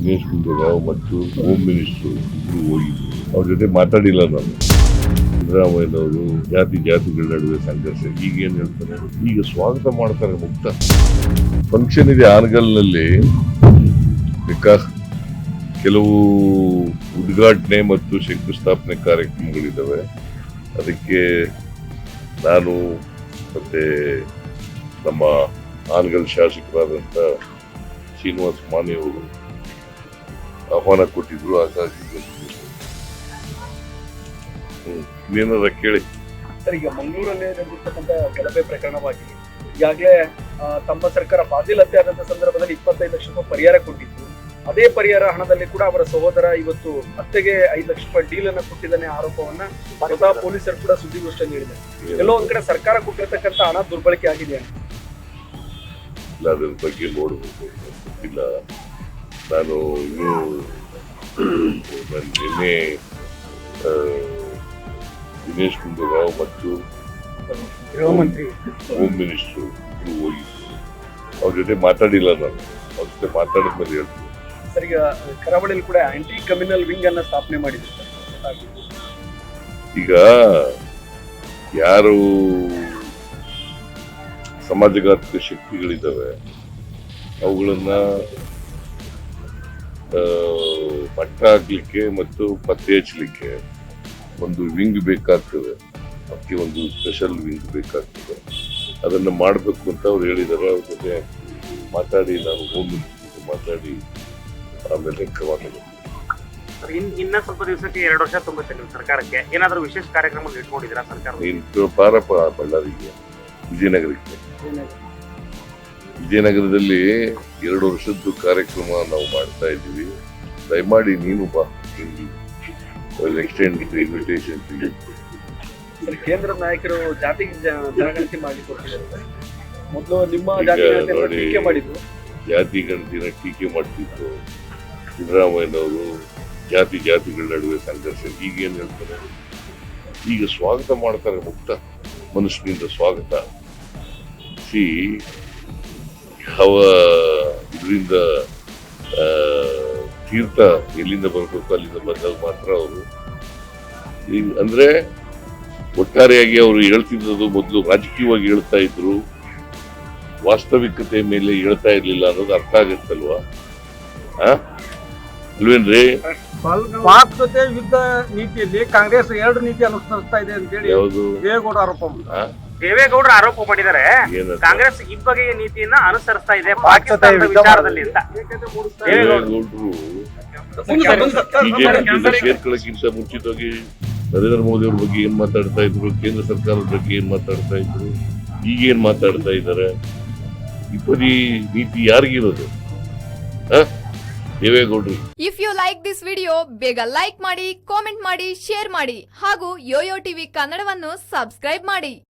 ದಿನೇಶ್ ಗುಂಡೂರಾವ್ ಮತ್ತು home minister ಇಬ್ಬರು ಅವ್ರ ಜೊತೆ ಮಾತಾಡಿಲ್ಲ ನಾನು. ಸಿದ್ದರಾಮಯ್ಯನವರು ಜಾತಿ ಜಾತಿಗಳ ನಡುವೆ ಸಂಘರ್ಷ ಈಗ ಏನು ಹೇಳ್ತಾರೆ? ಈಗ ಸ್ವಾಗತ ಮಾಡ್ತಾರೆ ಮುಕ್ತ. ಫಂಕ್ಷನ್ ಇದೆ ಆನಗಲ್ನಲ್ಲಿ. ವಿಕಾಸ್ ಕೆಲವು ಉದ್ಘಾಟನೆ ಮತ್ತು ಶಂಕುಸ್ಥಾಪನೆ ಕಾರ್ಯಕ್ರಮಗಳಿದ್ದಾವೆ ಅದಕ್ಕೆ ನಾನು ಮತ್ತೆ ನಮ್ಮ ಆನಗಲ್ ಶಾಸಕರಾದಂಥ ಶ್ರೀನಿವಾಸ್ ಮಾನೆ ಅವರು ಆಹ್ವಾನ ಕೊಟ್ಟಿದ್ರು. ಹ್ಮ್ ಇನ್ನೇನಾರ ಕೇಳಿ. ಸರ್ ಈಗ ಮಂಗಳೂರಲ್ಲಿ ನಡೆದಿರ್ತಕ್ಕಂಥ ಗಲಭೆ ಪ್ರಕರಣವಾಗಿ ಈಗಾಗಲೇ ತಮ್ಮ ಸರ್ಕಾರ ಬಾಧಿಲತೆ ಆದಂತ ಸಂದರ್ಭದಲ್ಲಿ ಇಪ್ಪತ್ತೈದು ಲಕ್ಷ ರೂಪಾಯಿ ಪರಿಹಾರ ಕೊಟ್ಟಿತ್ತು. ಅದೇ ಪರಿಹಾರ ಹಣದಲ್ಲಿ ಕೂಡ ಅವರ ಸಹೋದರ ಇವತ್ತು ಅತ್ತೆಗೆ ಐದು ಲಕ್ಷ ರೂಪಾಯಿ ಡೀಲ್ ಅನ್ನ ಕೊಟ್ಟಿದ್ದಾನೆ ಆರೋಪವನ್ನ ಸ್ವತಃ ಪೊಲೀಸರು ಕೂಡ ಸುದ್ದಿಗೋಷ್ಠಿಯಲ್ಲಿ ಹೇಳಿದ್ದಾರೆ ಎಲ್ಲೋ ಒಂದ್ ಕಡೆ ಸರ್ಕಾರ ಕೊಟ್ಟಿರ್ತಕ್ಕಂಥ ಹಣ ದುರ್ಬಳಕೆ ಆಗಿದೆ. ಇಲ್ಲ ಅದ್ರ ಬಗ್ಗೆ ನೋಡಬೇಕು. ಗೊತ್ತಿಲ್ಲ ನಾನು ಇನ್ನೂ ನಾನು ನಿನ್ನೆ ದಿನೇಶ್ ಗುಂಡೂರಾವ್ ಮತ್ತು ಹೋಮ್ ಮಿನಿಸ್ಟರ್ ಇಬ್ಬರು ಹೋಗಿದ್ರು ಅವ್ರ ಜೊತೆ ಮಾತಾಡಿಲ್ಲ ನಾನು. ಅವ್ರ ಜೊತೆ ಮಾತಾಡಿದ್ಮೇಲೆ ಹೇಳ್ತೀನಿ. ಸರ್ ಈಗ ಕರಾವಳಿಯಲ್ಲಿ ಕೂಡ ಆಂಟಿ ಕಮ್ಯುನಲ್ ವಿಂಗ್ ಅನ್ನ ಸ್ಥಾಪನೆ ಮಾಡಿದ್ರು ಈಗ ಯಾರು ಸಮಾಜಘಾತಕ ಶಕ್ತಿಗಳಿದ್ದಾವೆ ಅವುಗಳನ್ನ ಆ, ಮಟ್ಟ ಹಾಕ್ಲಿಕ್ಕೆ ಮತ್ತು ಪತ್ತೆ ಹಚ್ಚಲಿಕ್ಕೆ ಒಂದು ವಿಂಗ್ ಬೇಕಾಗ್ತದೆ. ಅದಕ್ಕೆ ಒಂದು ಸ್ಪೆಷಲ್ ವಿಂಗ್ ಬೇಕಾಗ್ತದೆ. ಅದನ್ನು ಮಾಡಬೇಕು ಅಂತ ಅವ್ರು ಹೇಳಿದ್ದಾರೆ ಅವ್ರ ಜೊತೆ ಮಾತಾಡಿ ನಾನು ಹೋಗಿ ಮಿನಿಸ್ಟರ್ ಮಾತಾಡಿ ಆಮೇಲೆ ಕ್ರಮ ಇನ್ನ ಸ್ವಲ್ಪ ದಿವಸಕ್ಕೆ ಎರಡು ವರ್ಷ ತುಂಬುತ್ತೆ ನಿಮ್ಮ ಸರ್ಕಾರಕ್ಕೆ. ಏನಾದರೂ ವಿಶೇಷ ಕಾರ್ಯಕ್ರಮ ಇಟ್ಕೊಂಡಿದ್ದೀರಾ ಸರ್ಕಾರ ಬಳ್ಳಾರಿಗೆ ವಿಜಯನಗರಕ್ಕೆ. ವಿಜಯನಗರದಲ್ಲಿ ಎರಡು ವರ್ಷದ್ದು ಕಾರ್ಯಕ್ರಮ ನಾವು ಮಾಡ್ತಾ ಇದ್ದೀವಿ. ದಯಮಾಡಿ ನೀನು ಬಾ. ಎಕ್ಸ್ಟೆಂಡ್ ಇನ್ವಿಟೇಷನ್ ಕೇಂದ್ರ ನಾಯಕರು ಜಾತಿ ಜನಗಣತಿ ಮಾಡಿ ಮೊದಲು ನಿಮ್ಮ. ಟೀಕೆ ಮಾಡಿದ್ರು. ಜಾತಿ ಗಣತಿನ ಟೀಕೆ ಮಾಡ್ತಿತ್ತು ಸಿದ್ದರಾಮಯ್ಯನವರು ಜಾತಿ ಜಾತಿಗಳ ನಡುವೆ ಸಂಘರ್ಷ. ಈಗ ಏನ್ ಹೇಳ್ತಾರೆ? ಈಗ ಸ್ವಾಗತ ಮಾಡ್ತಾರೆ ಮುಕ್ತ ಮನುಷ್ಯನಿಂದ ಸ್ವಾಗತ. ಸಿ ಯಾವ ಇದರಿಂದ ತೀರ್ಥ ಎಲ್ಲಿಂದ ಬರಬೇಕು ಅಲ್ಲಿಂದ ಬಂದಾಗ ಮಾತ್ರ ಅವರು ಅಂದ್ರೆ ಒಟ್ಟಾರೆಯಾಗಿ ಅವರು ಹೇಳ್ತಿದ್ದದು ಮೊದಲು ರಾಜಕೀಯವಾಗಿ ಹೇಳ್ತಾ ಇದ್ರು ವಾಸ್ತವಿಕತೆ ಮೇಲೆ ಹೇಳ್ತಾ ಇರ್ಲಿಲ್ಲ ಅನ್ನೋದು ಅರ್ಥ ಆಗತ್ತಲ್ವಾ? ಅಲ್ವೇನ್ರಿ? ಜೊತೆ ಯುದ್ಧ ನೀತಿಯಲ್ಲಿ ಕಾಂಗ್ರೆಸ್ ಎರಡು ನೀತಿ ಅನುಸರಿಸ್ತಾ ಇದೆ ಅಂತ ಹೇಳಿ ದೇವೇಗೌಡ ಆರೋಪ? ದೇವೇಗೌಡರು ಆರೋಪ ಮಾಡಿದ್ದಾರೆ. ಕಾಂಗ್ರೆಸ್ ಕಾಂಗ್ರೆಸ್ ಬಗೆಯ ನೀತಿಯನ್ನ ಅನುಸರಿಸ್ತಾ ಇದೆ ಪಾಕಿಸ್ತಾನದ ವಿಚಾರದಲ್ಲಿ ಅಂತ. ದೇವೇಗೌಡರು ಬಿಜೆಪಿ ಸೇರ್ಕೊಳ್ಳೋಕ್ಕಿಂತ ಮುಂಚಿತವಾಗಿ ನರೇಂದ್ರ ಮೋದಿ ಅವ್ರ ಬಗ್ಗೆ ಏನ್ ಮಾತಾಡ್ತಾ ಇದ್ರು ಕೇಂದ್ರ ಸರ್ಕಾರದ ಬಗ್ಗೆ ಏನ್ ಮಾತಾಡ್ತಾ ಇದ್ರು ಈಗ ಏನ್ ಮಾತಾಡ್ತಾ ಇದ್ದಾರೆ ಇಪ್ಪದಿ ನೀತಿ ಯಾರಿಗಿರೋದು? ದೇವೇ ದೇವೇಗೌಡರು. If you like this video ಬೇಗ ಲೈಕ್ ಮಾಡಿ ಕಾಮೆಂಟ್ ಮಾಡಿ ಶೇರ್ ಮಾಡಿ ಹಾಗೂ ಯೋಯೋ ಟಿವಿ ಕನ್ನಡವನ್ನು ಸಬ್ಸ್ಕ್ರೈಬ್ ಮಾಡಿ.